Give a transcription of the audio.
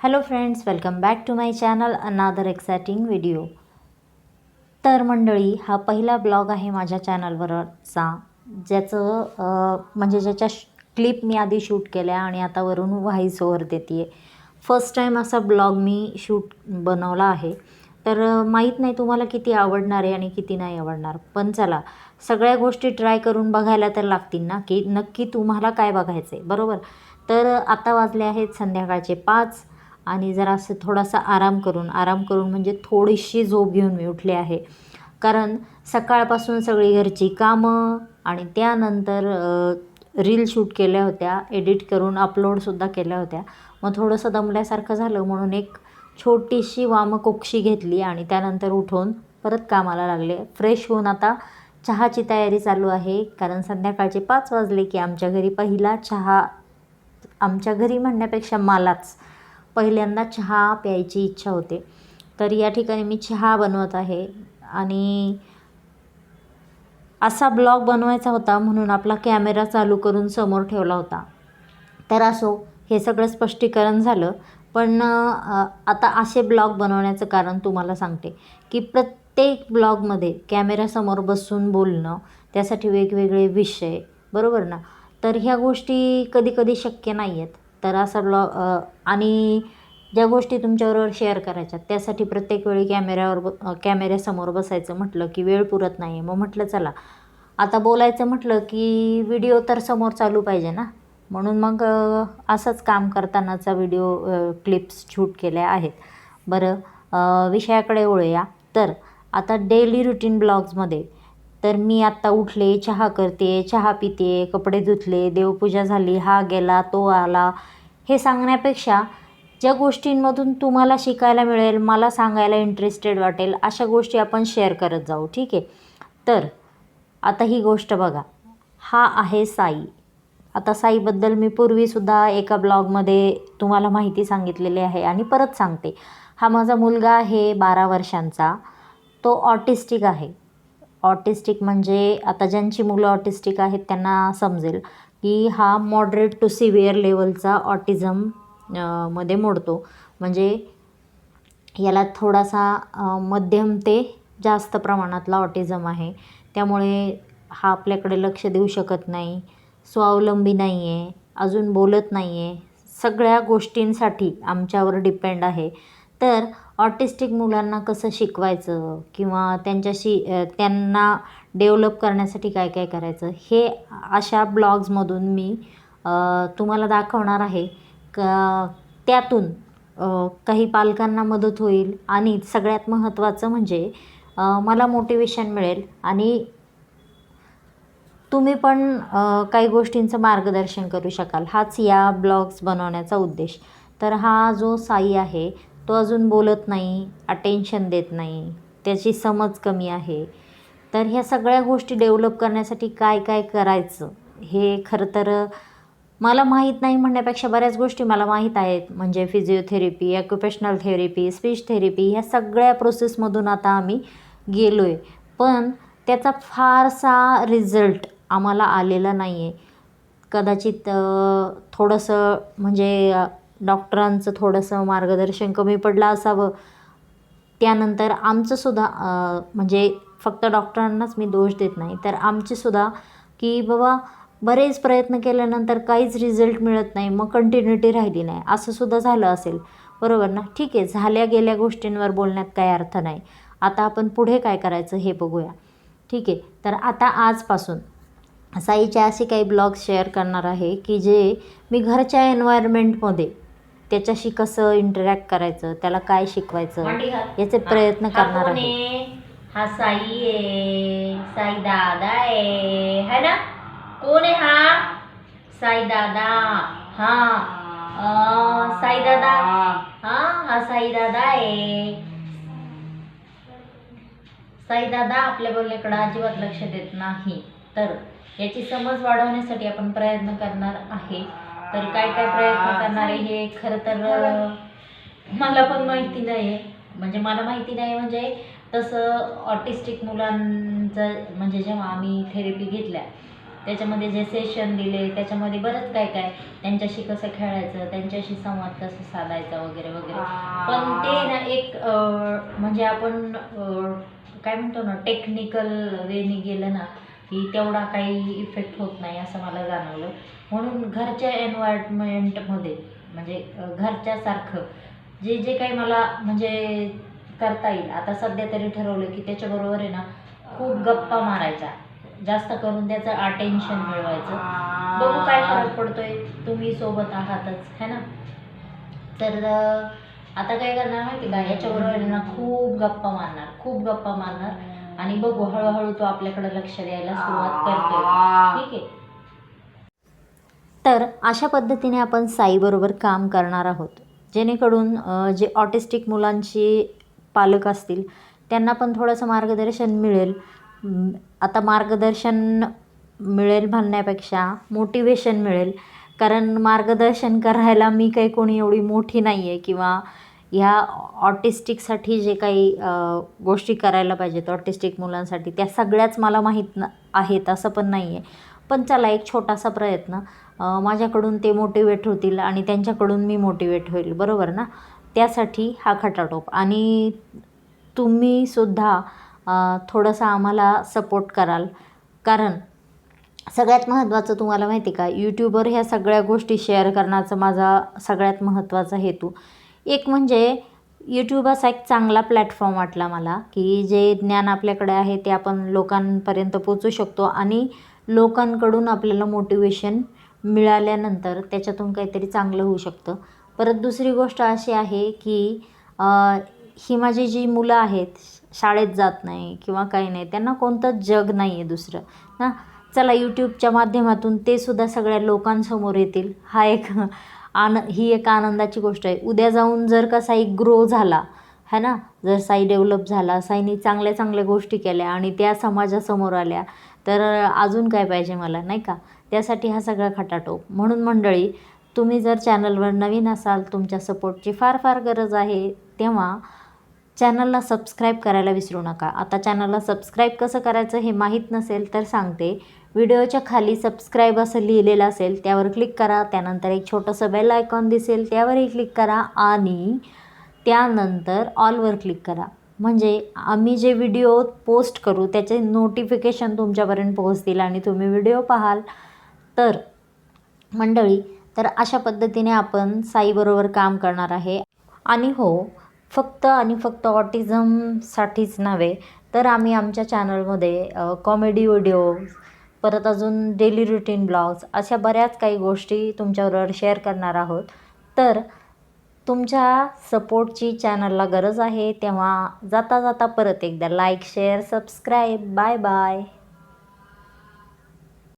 Hello friends welcome back to my channel another exciting video तर मंडळी हा पहिला ब्लॉग आहे माझ्या चॅनलवरचा ज्याचं म्हणजे ज्याच्या क्लिप मी आधी शूट केल्या आणि आता वरून व्हाईस ओव्हर देते आहे फर्स्ट टाईम असा ब्लॉग मी शूट बनवला आहे. तर माहीत नाही तुम्हाला किती आवडणार आहे आणि किती नाही आवडणार. पण चला सगळ्या गोष्टी ट्राय करून बघायला तर लागतील ना की नक्की तुम्हाला काय बघायचं आहे बरोबर? तर आता वाजले आहेत संध्याकाळचे पाच. आणि जरा असं थोडासा आराम करून आराम करून म्हणजे थोडीशी झोप घेऊन मी उठले आहे. कारण सकाळपासून सगळी घरची कामं आणि त्यानंतर रील शूट केल्या होत्या एडिट करून अपलोडसुद्धा केल्या होत्या. मग थोडंसं दमल्यासारखं झालं म्हणून एक छोटीशी वामकोक्षी घेतली आणि त्यानंतर उठून परत कामाला लागले. फ्रेश होऊन आता चहाची तयारी चालू आहे. कारण संध्याकाळचे पाच वाजले की आमच्या घरी पहिला चहा आमच्या घरी म्हणण्यापेक्षा मलाच पहिल्यांदा चहा प्यायची इच्छा होते. तर या ठिकाणी मी चहा बनवत आहे. आणि असा ब्लॉग बनवायचा होता म्हणून आपला कॅमेरा चालू करून समोर ठेवला होता. तर असो हे सगळं स्पष्टीकरण झालं. पण आता असे ब्लॉग बनवण्याचं कारण तुम्हाला सांगते की प्रत्येक ब्लॉगमध्ये कॅमेऱ्यासमोर बसून बोलणं त्यासाठी वेगवेगळे विषय बरोबर ना? तर ह्या गोष्टी कधी कधी शक्य नाही आहेत तर असा ब्लॉग आणि ज्या गोष्टी तुमच्याबरोबर शेअर करायच्या त्यासाठी प्रत्येक वेळी कॅमेऱ्यावर ब कॅमेऱ्यासमोर बसायचं म्हटलं की वेळ पुरत नाही मग म्हटलं चला आता बोलायचं म्हटलं की व्हिडिओ तर समोर चालू पाहिजे ना? म्हणून मग असंच काम करतानाचा व्हिडिओ क्लिप्स शूट केल्या आहेत. बरं विषयाकडे वळूया. तर आता डेली रुटीन ब्लॉग्समध्ये तर मी आत्ता उठले चहा करते चहा पिते कपडे धुतले देवपूजा झाली हा गेला तो आला. हे सांगण्यापेक्षा ज्या गोष्टींमधून तुम्हाला शिकायला मिळेल मला सांगायला इंटरेस्टेड वाटेल अशा गोष्टी आपण शेअर करत जाऊ ठीक आहे? तर आता ही गोष्ट बघा. हा आहे साई. आता साईबद्दल मी पूर्वीसुद्धा एका ब्लॉगमध्ये तुम्हाला माहिती सांगितलेली आहे आणि परत सांगते. हा माझा मुलगा आहे बारा वर्षांचा. तो ऑटिस्टिक आहे. ऑटिस्टिक म्हणजे आता ज्यांची मुलं ऑटिस्टिक आहेत त्यांना समजेल की हा मॉडरेट टू सिव्हिअर लेवलचा ऑटिझममध्ये मोडतो. म्हणजे याला थोडासा मध्यम ते जास्त प्रमाणातला ऑटिझम आहे. त्यामुळे हा आपल्याकडे लक्ष देऊ शकत नाही स्वावलंबी नाही आहे अजून बोलत नाही आहे सगळ्या गोष्टींसाठी आमच्यावर डिपेंड आहे. तर ऑटिस्टिक मुलांना कसं शिकवायचं किंवा त्यांच्याशी त्यांना डेव्हलप करण्यासाठी काय काय करायचं हे अशा ब्लॉग्समधून मी तुम्हाला दाखवणार आहे. का त्यातून काही पालकांना मदत होईल आणि सगळ्यात महत्त्वाचं म्हणजे मला मोटिवेशन मिळेल आणि तुम्ही पण काही गोष्टींचं मार्गदर्शन करू शकाल. हाच या ब्लॉग्स बनवण्याचा उद्देश. तर हा जो साई आहे तो अजून बोलत नाही अटेन्शन देत नाही त्याची समज कमी आहे. तर ह्या सगळ्या गोष्टी डेव्हलप करण्यासाठी काय काय करायचं? हे खरं तर मला माहीत नाही म्हणण्यापेक्षा बऱ्याच गोष्टी मला माहीत आहेत. म्हणजे physiotherapy occupational therapy speech therapy ह्या सगळ्या प्रोसेसमधून आता आम्ही गेलो आहे पण त्याचा फारसा रिझल्ट आम्हाला आलेला नाही आहे कदाचित थोडंसं म्हणजे डॉक्टरांचं थोडंसं मार्गदर्शन कमी पडलं असावं. त्यानंतर आमचंसुद्धा म्हणजे फक्त डॉक्टरांनाच मी दोष देत नाही. तर आमचीसुद्धा की बाबा बरेच प्रयत्न केल्यानंतर काहीच रिझल्ट मिळत नाही मग कंटिन्युटी राहिली नाही. असंसुद्धा झालं असेल. बरोबर ना? ठीक आहे झाल्या गेल्या गोष्टींवर बोलण्यात काही अर्थ नाही. आता आपण पुढे काय करायचं हे बघूया. ठीक आहे तर आता आजपासून साईचे असे काही ब्लॉग्स शेअर करणार आहे की जे मी घरच्या एन्व्हायरमेंटमध्ये त्याच्याशी कसं इंटरॅक्ट करायचं त्याला काय शिकवायचं याचे प्रयत्न करणार आहे? हा साई आहे. साई दादा आहे. है ना? कोण आहे हा? साई दादा. हा. अं, साई दादा. हा हा साई दादा आहे. साई दादा आपल्या बोलण्याकडे अजिबात लक्ष देत नाही. तर याची समज वाढवण्यासाठी आपण प्रयत्न करणार आहे. तर काय काय प्रयत्न करणार आहे हे? खरं तर मला पण माहिती नाही आहे म्हणजे मला माहिती नाही म्हणजे तसं ऑटिस्टिक मुलांचं म्हणजे जेव्हा आम्ही थेरपी घेतल्या त्याच्यामध्ये जे सेशन दिले त्याच्यामध्ये बरंच काय काय. त्यांच्याशी कसं खेळायचं त्यांच्याशी संवाद कसं साधायचा वगैरे वगैरे. पण ते ना एक म्हणजे आपण काय म्हणतो ना टेक्निकल वेनी गेलं ना की तेवढा काही इफेक्ट होत नाही असं मला जाणवलं. म्हणून घरच्या एन्व्हायरमेंटमध्ये म्हणजे घरच्यासारखं जे जे काही मला म्हणजे करता येईल. आता सध्या तरी ठरवलं की त्याच्याबरोबर आहे ना खूप गप्पा मारायच्या. जास्त करून त्याचं अटेन्शन मिळवायचं. बघू काय फरक पडतोय. तुम्ही सोबत आहातच है ना? तर आता काय करणार माहिती का? याच्याबरोबर आहे ना खूप गप्पा मारणार खूप गप्पा मारणार. आणि बघू हळूहळू तो आपल्याकडे लक्ष द्यायला सुरुवात करतोय. ठीक आहे? तर अशा पद्धतीने आपण साईबरोबर काम करणार आहोत. जेणेकरून जे ऑटिस्टिक मुलांची पालक असतील त्यांना पण थोडंसं मार्गदर्शन मिळेल. आता मार्गदर्शन मिळेल म्हणण्यापेक्षा मोटिवेशन मिळेल. कारण मार्गदर्शन करायला मी काही कोणी एवढी मोठी नाही आहे किंवा ह्या ऑटिस्टिकसाठी जे काही गोष्टी करायला पाहिजेत ऑटिस्टिक मुलांसाठी त्या सगळ्याच मला माहीत न आहेत असं पण नाही आहे पण चला एक छोटासा प्रयत्न. माझ्याकडून ते मोटिवेट होतील आणि त्यांच्याकडून मी मोटिवेट होईल बरोबर ना? त्यासाठी हा खटाटोप आणि तुम्हीसुद्धा थोडंसं आम्हाला सपोर्ट कराल. कारण सगळ्यात महत्त्वाचं तुम्हाला माहिती का? यूट्यूबवर ह्या सगळ्या गोष्टी शेअर करण्याचा माझा सगळ्यात महत्त्वाचा हेतू. एक म्हणजे यूट्यूब असा एक चांगला प्लॅटफॉर्म वाटला मला की जे ज्ञान आपल्याकडे आहे ते आपण लोकांपर्यंत पोचू शकतो आणि लोकांकडून आपल्याला मोटिवेशन मिळाल्यानंतर त्याच्यातून काहीतरी चांगलं होऊ शकतं. परत दुसरी गोष्ट अशी आहे की ही माझी जी मुलं आहेत शाळेत जात नाही किंवा काही नाही त्यांना कोणतं जग नाही आहे दुसरं ना. चला यूट्यूबच्या माध्यमातून ते सुद्धा सगळ्या लोकांसमोर येतील. हा एक आन ही एक आनंदाची गोष्ट आहे. उद्या जाऊन जर का साई ग्रो झाला है ना? जर साई डेव्हलप झाला साईनी चांगल्या चांगल्या गोष्टी केल्या आणि त्या समाजासमोर आल्या तर अजून काय पाहिजे मला नाही का? त्यासाठी हा सगळा खटाटोप. म्हणून मंडळी तुम्ही जर चॅनलवर नवीन असाल तुमच्या सपोर्टची फार फार गरज आहे तेव्हा चॅनलला सबस्क्राईब करायला विसरू नका. आता चॅनलला सबस्क्राईब कसं करायचं हे माहीत नसेल तर सांगते. व्हिडिओच्या खाली सबस्क्राईब असं लिहिलेलं असेल त्यावर क्लिक करा. त्यानंतर एक छोटंसं बेल आयकॉन दिसेल त्यावरही क्लिक करा. आणि त्यानंतर ऑलवर क्लिक करा. म्हणजे आम्ही जे व्हिडिओ पोस्ट करू त्याचे नोटिफिकेशन तुमच्यापर्यंत पोहोचतील आणि तुम्ही व्हिडिओ पाहाल. तर मंडळी तर अशा पद्धतीने आपण साईबरोबर काम करणार आहे. आणि हो फक्त आणि फक्त ऑटिझमसाठीच नव्हे तर आम्ही आमच्या चॅनलमध्ये कॉमेडी व्हिडिओ परत अजून डेली रुटीन ब्लॉग्स अशा बऱ्याच काही गोष्टी तुमच्याबरोबर शेअर करणार आहोत. तर तुमच्या सपोर्टची चॅनलला गरज आहे तेव्हा जाता जाता परत एकदा like share subscribe bye bye